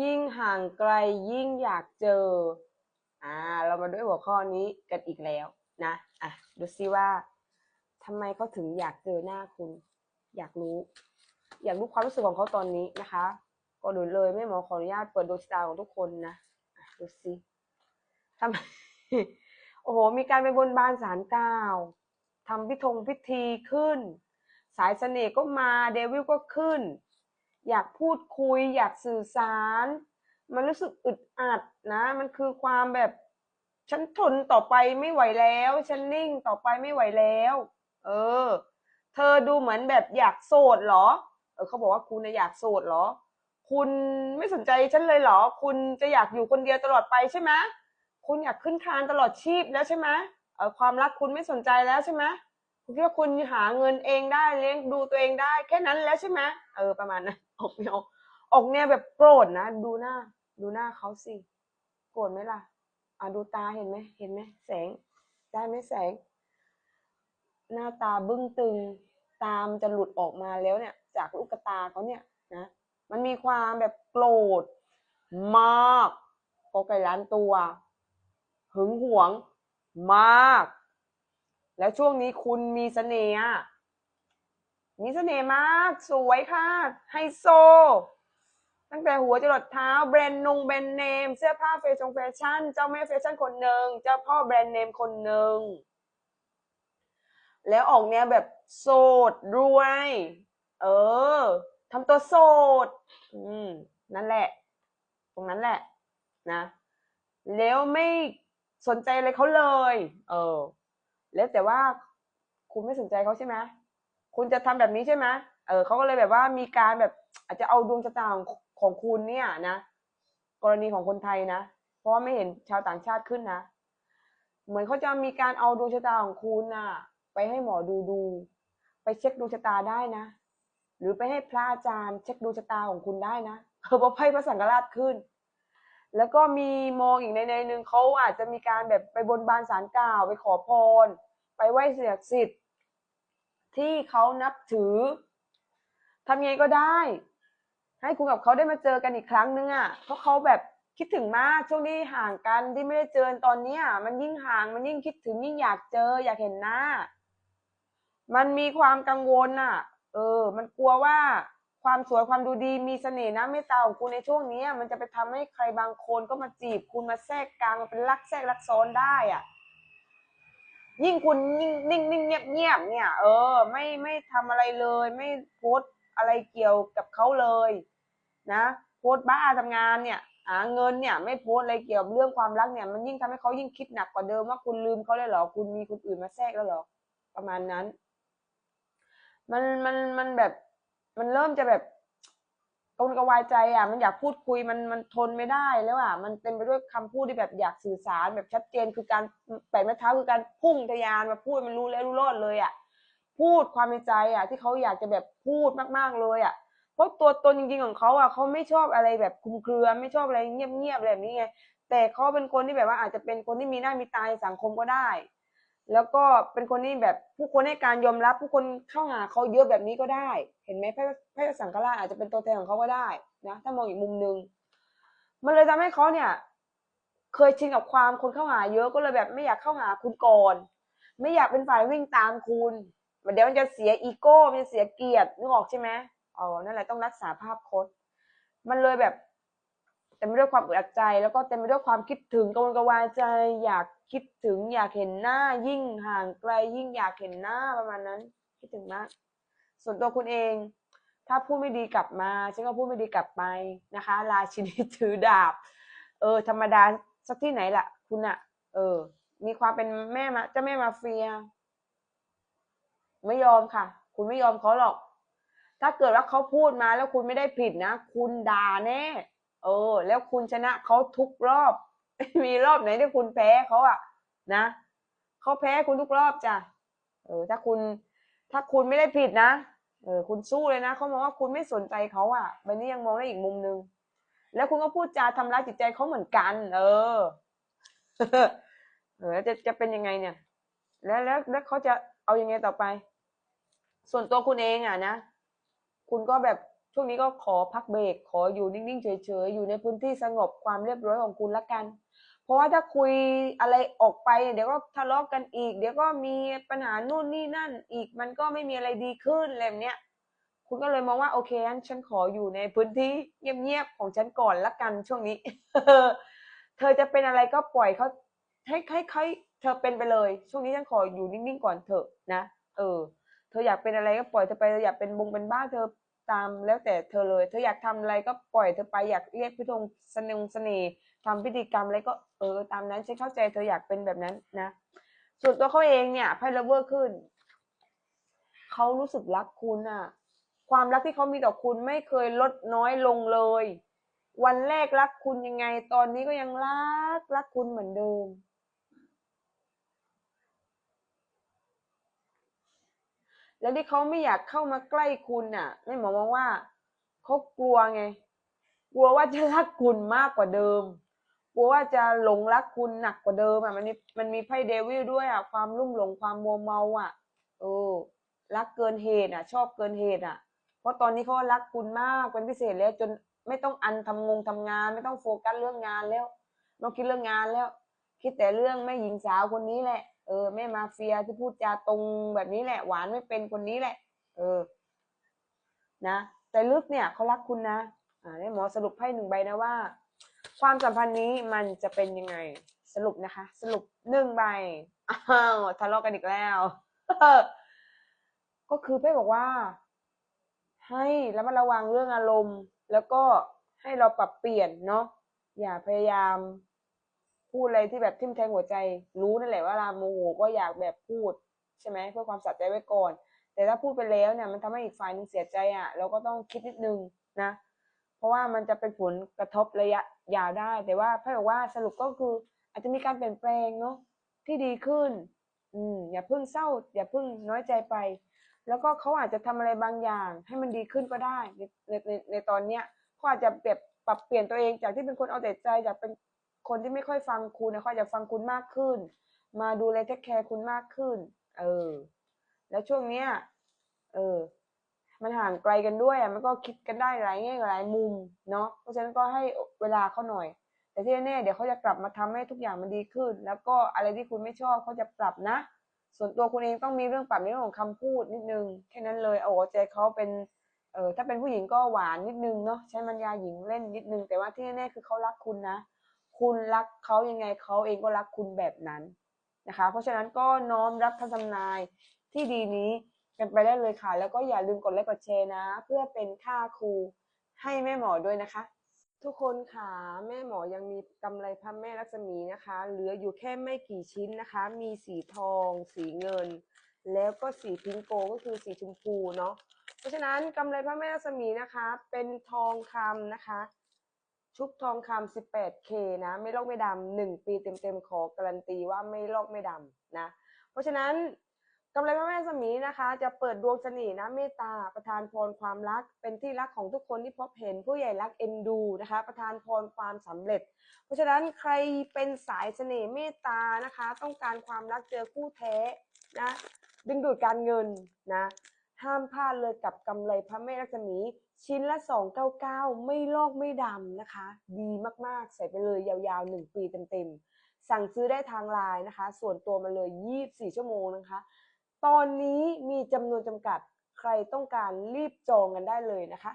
ยิ่งห่างไกลยิ่งอยากเจอ อ่า เรามาด้วยหัวข้อนี้กันอีกแล้วนะ อะ ดูซิว่าทำไมเขาถึงอยากเจอหน้าคุณ อยากรู้ อยากรู้ความรู้สึกของเขาตอนนี้นะคะก่อนอื่นเลยแม่หมอขออนุญาตเปิดดวงตาของทุกคนนะอะดูซิทำไมโอ้โห มีการไปบนบานสารกล่าวทำพิธงพิธีขึ้น สายเสน่ห์ก็มา เดวิลก็ขึ้น อยากพูดคุย อยากสื่อสาร มันรู้สึกอึดอัดนะ มันคือความแบบฉันทนต่อไปไม่ไหวแล้ว ฉันนิ่งต่อไปไม่ไหวแล้ว เออ เธอดูเหมือนแบบอยากโสดเหรอ เออเขาบอกว่าคุณนะอยากโสดเหรอ คุณไม่สนใจฉันเลยเหรอ คุณจะอยากอยู่คนเดียวตลอดไปใช่ไหมคุณอยากขึ้นคานตลอดชีพแล้วใช่ไหมเออความรักคุณไม่สนใจแล้วใช่ไหม คุณคิดว่าคุณหาเงินเองได้เลี้ยงดูตัวเองได้ แค่นั้นแล้วใช่ไหมเออประมาณนั้นออกแนวออกแนวแบบโกรธนะดูหน้า ดูหน้าเขาสิโกรธไหมล่ะอะดูตาเห็นไหมเห็นไหมแสง ได้ไหมแสง หน้าตาบึ้งตึง ตามจะหลุดออกมาแล้วเนี่ย จากลูกตาเขาเนี่ยนะมันมีความแบบโกรธมากโกไก่ล้านตัว หึงหวง มาก แล้วช่วงนี้คุณมีเสน่ห์มีเสน่ห์มาก สวยค่ะไฮโซ ตั้งแต่หัวจรดเท้าแบรนด์นงแบรนด์เนม เสื้อผ้าแฟชั่นแฟชั่น เจ้าแม่แฟชั่นคนหนึ่งเจ้าพ่อแบรนด์เนมคนหนึ่งแล้วออกแนวแบบโสดรวย เออทำตัวโสด อืม นั่นแหละ ตรงนั้นแหละ นะ แล้วไม่สนใจอะไรเขาเลย เออ แล้วแต่ว่าคุณไม่สนใจเขาใช่ไหมคุณจะทำแบบนี้ใช่ไหมเออเขาก็เลยแบบว่ามีการแบบอาจจะเอาดวงชะตาของของคุณเนี่ยนะกรณีของคนไทยนะ เพราะว่าไม่เห็นชาวต่างชาติขึ้นนะ เหมือนเขาจะมีการเอาดวงชะตาของคุณน่ะ ไปให้หมอดูดู ไปเช็คดวงชะตาได้นะ หรือไปให้พระอาจารย์ เช็คดวงชะตาของคุณได้นะเออพราะไพ่พระสังฆราชขึ้น แล้วก็มีมองอีกในในหนึ่งเขาอาจจะมีการแบบไปบนบานสารกล่าวไปขอพร ไปไหว้เสียสิทธิ์ที่เขานับถือทำยังไงก็ได้ ให้คุณกับเขาได้มาเจอกันอีกครั้งนึงอะเพราะเขาแบบคิดถึงมากช่วงที่ห่างกันที่ไม่ได้เจอตอนเนี้ยมันยิ่งห่างมันยิ่งคิดถึงยิ่งอยากเจอ อยากเห็นหน้า มันมีความกังวลอะ เออ มันกลัวว่าความสวยความดูดีมีเสน่ห์นะเมตตาของคุณในช่วงนี้มันจะไปทำให้ใครบางคนก็มาจีบคุณมาแทรกกลางเป็นรักแทรกรักซ้อนได้อะ ยิ่งคุณยิ่งนิ่งนิ่งเงียบเงียบเนี่ย เออ ไม่ไม่ทำอะไรเลย ไม่โพสอะไรเกี่ยวกับเขาเลย นะโพสบ้าทำงานเนี่ยหาเงินเนี่ย ไม่โพสอะไรเกี่ยวกับเรื่องความรักเนี่ย มันยิ่งทำให้เขายิ่งคิดหนักกว่าเดิมว่าคุณลืมเขาเลยเหรอคุณมีคนอื่นมาแทรกแล้วเหรอประมาณนั้น มันมันมันแบบ มันเริ่มจะแบบ กวนกระวายใจอะมันอยากพูดคุยมันมันทนไม่ได้แล้วอะมันเต็มไปด้วยคำพูดที่แบบอยากสื่อสารแบบชัดเจนคือการแปะไม้เท้าคือการพุ่งทะยานมาพูดมันรู้แล้วรู้รอดเลยอะพูดความในใจอะที่เขาอยากจะแบบพูดมากๆเลยอะเพราะตัวตนจริงๆของเขาอะเขาไม่ชอบอะไรแบบคุมเครือไม่ชอบอะไรเงียบๆแบบนี้ไงแต่เขาเป็นคนที่แบบว่าอาจจะเป็นคนที่มีหน้ามีตาในสังคมก็ได้ แล้วก็เป็นคนที่แบบผู้คนให้การยอมรับ ผู้คนเข้าหาเขาเยอะแบบนี้ก็ได้ เห็นไหมพระพระสังฆราชอาจจะเป็นตัวแทนของเขาก็ได้นะถ้ามองอีกมุมหนึ่งมันเลยทำให้เขาเนี่ย เคยชินกับความคนเข้าหาเยอะก็เลยแบบไม่อยากเข้าหาคุณก่อนไม่อยากเป็นฝ่ายวิ่งตามคุณเดี๋ยวมันจะเสียอีโก้มันจะเสียเกียรตินึกออกใช่ไหมอ๋อนั่นแหละต้องรักษาภาพพจน์มันเลยแบบ เต็มไปด้วยความอึดอัดใจ แล้วก็เต็มไปด้วยความคิดถึงกังวลกระวายใจ อยากคิดถึง อยากเห็นหน้า ยิ่งห่างไกล ยิ่งอยากเห็นหน้าประมาณนั้น คิดถึงมาก ส่วนตัวคุณเอง ถ้าพูดไม่ดีกลับมาฉันก็พูดไม่ดีกลับไปนะคะ ราชินีถือดาบ เออ ธรรมดาสักที่ไหนล่ะ คุณอะเออ มีความเป็นแม่มาเจ้าแม่มาเฟีย ไม่ยอมค่ะ คุณไม่ยอมเขาหรอก ถ้าเกิดว่าเขาพูดมาแล้วคุณไม่ได้ผิดนะ คุณด่าแน่ ออ แล้วคุณชนะเขาทุกรอบ มีรอบไหนที่คุณแพ้เขาอะนะเขาแพ้คุณทุกรอบจ้ะเออ ถ้าคุณถ้าคุณไม่ได้ผิดนะเออคุณสู้เลยนะเขามองว่าคุณไม่สนใจเขาอะแบบนี้ยังมองได้อีกมุมนึง แล้วคุณก็พูดจาทำร้ายจิตใจเขาเหมือนกัน เออเออแล้วจะจะเป็นยังไงเนี่ย แล้วแล้วแล้วเขาจะเอายังไงต่อไป ส่วนตัวคุณเองอะนะ คุณก็แบบ ช่วงนี้ก็ขอพักเบรกขออยู่นิ่งๆ เฉยๆ อยู่ในพื้นที่สงบความเรียบร้อยของคุณละกัน เพราะว่าถ้าคุยอะไรออกไปเดี๋ยวก็ทะเลาะกันอีก เดี๋ยวก็มีปัญหานู่นนี่นั่นอีกมันก็ไม่มีอะไรดีขึ้นอะไรแบบเนี้ยคุณก็เลยมองว่าโอเคงั้นฉันขออยู่ในพื้นที่เงียบๆของฉันก่อนละกันช่วงนี้ เธอจะเป็นอะไรก็ปล่อยเขาให้ให้ให้เธอเป็นไปเลย ช่วงนี้ฉันขออยู่นิ่งๆก่อนเถอะนะเออ เธออยากเป็นอะไรก็ปล่อยเธอไปเธออยากเป็นบงเป็นบ้าเธอ ตามแล้วแต่เธอเลย เธออยากทำอะไรก็ปล่อยเธอไปอยากเรียกพิธงสนงเสน่ห์ทำพิธีกรรมอะไรก็เออตามนั้นฉันเข้าใจเธออยากเป็นแบบนั้นนะส่วนตัวเขาเองเนี่ยไพ่เลเวอร์ขึ้นเขารู้สึกรักคุณอะความรักที่เขามีต่อคุณไม่เคยลดน้อยลงเลย วันแรกรักคุณยังไง ตอนนี้ก็ยังรักรักคุณเหมือนเดิม แล้วที่เขาไม่อยากเข้ามาใกล้คุณน่ะ ไม่หมอมองว่าเขากลัวไง กลัวว่าจะรักคุณมากกว่าเดิม กลัวว่าจะหลงรักคุณหนักกว่าเดิมอะ มันมีมันมีไพ่เดวิลด้วยอะ ความลุ่มหลงความมัวเมาอะ เออ รักเกินเหตุอะ ชอบเกินเหตุอะ เพราะตอนนี้เขารักคุณมากเป็นพิเศษแล้วจนไม่ต้องอันทำงงทำงาน ไม่ต้องโฟกัสเรื่องงานแล้วไม่ต้องคิดเรื่องงานแล้ว คิดแต่เรื่องแม่หญิงสาวคนนี้แหละ เออแม่มาเฟียที่พูดจาตรงแบบนี้แหละ หวานไม่เป็นคนนี้แหละ เออ นะแต่ลึกเนี่ยเขารักคุณนะอ่าได้หมอสรุปให้หนึ่งใบนะว่า ความสัมพันธ์นี้มันจะเป็นยังไง สรุปนะคะ สรุปหนึ่งใบอ้าวทะเลาะกันอีกแล้วก็คือเป้บอกว่า ให้ระมัดระวังเรื่องอารมณ์ แล้วก็ให้เราปรับเปลี่ยนเนาะอย่าพยายาม พูดอะไรที่แบบทิ่มแทงหัวใจ รู้นั่นแหละว่าเวลาโมโหก็อยากแบบพูดใช่ไหมเพื่อความสัตย์ใจไว้ก่อน แต่ถ้าพูดไปแล้วเนี่ยมันทำให้อีกฝ่ายหนึงเสียใจอะ เราก็ต้องคิดนิดนึงนะ เพราะว่ามันจะเป็นผลกระทบระยะยาวได้ แต่ว่าพ่อบอกว่าสรุปก็คือ อาจจะมีการเปลี่ยนแปลงเนาะที่ดีขึ้น อืมอย่าเพิ่งเศร้า อย่าเพิ่งน้อยใจไป แล้วก็เขาอาจจะทำอะไรบางอย่าง ให้มันดีขึ้นก็ได้ในในในตอนเนี้ยเขาอาจจะเปลี่ยนปรับเปลี่ยนตัวเองจากที่เป็นคนเอาแต่ใจจากเป็น คนที่ไม่ค่อยฟังคุณนะเขาอาจะฟังคุณมากขึ้น มาดูแลเทคแคร์คุณมากขึ้น เออ แล้วช่วงเนี้ย เออ มันห่างไกลกันด้วยอะมันก็คิดกันได้หลายแง่หลายมุมเนาะเพราะฉะนั้นก็ให้เวลาเขาหน่อย แต่ที่แน่เดี๋ยวเขาจะกลับมาทำให้ทุกอย่างมันดีขึ้น แล้วก็อะไรที่คุณไม่ชอบเขาจะปรับนะ ส่วนตัวคุณเองต้องมีเรื่องปรับในเรื่องของคำพูดนิดนึงแค่นั้นเลยเอาใจเขาเป็นเออถ้าเป็นผู้หญิงก็หวานนิดนึงเนาะใช้มันยาหญิงเล่นนิดนึง แต่ว่าที่แน่ๆคือเขารักคุณนะ คุณรักเขายังไงเขาเองก็รักคุณแบบนั้นนะคะ เพราะฉะนั้นก็น้อมรับคำทำนายที่ดีนี้กันไปได้เลยค่ะ แล้วก็อย่าลืมกดไลค์กดแชร์นะ เพื่อเป็นค่าครูให้แม่หมอด้วยนะคะ ทุกคนค่ะแม่หมอยังมีกำไรพระแม่รัศมีนะคะ เหลืออยู่แค่ไม่กี่ชิ้นนะคะ มีสีทอง สีเงิน แล้วก็สีพิงโกก็คือสีชมพูเนาะเพราะฉะนั้นกำไรพระแม่รัศมีนะคะ เป็นทองคำนะคะ ชุบทองคำ 18K นะไม่ลอกไม่ดำหนึ่งปีเต็มๆขอการันตีว่าไม่ลอกไม่ดำนะ เพราะฉะนั้นกำไรพระแม่รัศมีนะคะ จะเปิดดวงเสน่ห์นะเมตตาประทานพรความรัก เป็นที่รักของทุกคนที่พบเห็นผู้ใหญ่รักเอ็นดูนะคะ ประทานพรความสำเร็จ เพราะฉะนั้นใครเป็นสายเสน่ห์เมตตานะคะ ต้องการความรักเจอคู่แท้นะดึงดูดการเงินนะ ห้ามพลาดเลยกับกำไรพระแม่รักษมีชิ้นละ 299 ไม่ลอกไม่ดำนะคะ ดีมากๆ ใส่ไปเลยยาวๆ 1 ปีเต็มๆ สั่งซื้อได้ทางไลน์นะคะ ส่วนตัวมาเลย 24 ชั่วโมงนะคะ ตอนนี้มีจำนวนจำกัดใครต้องการรีบจองกันได้เลยนะคะ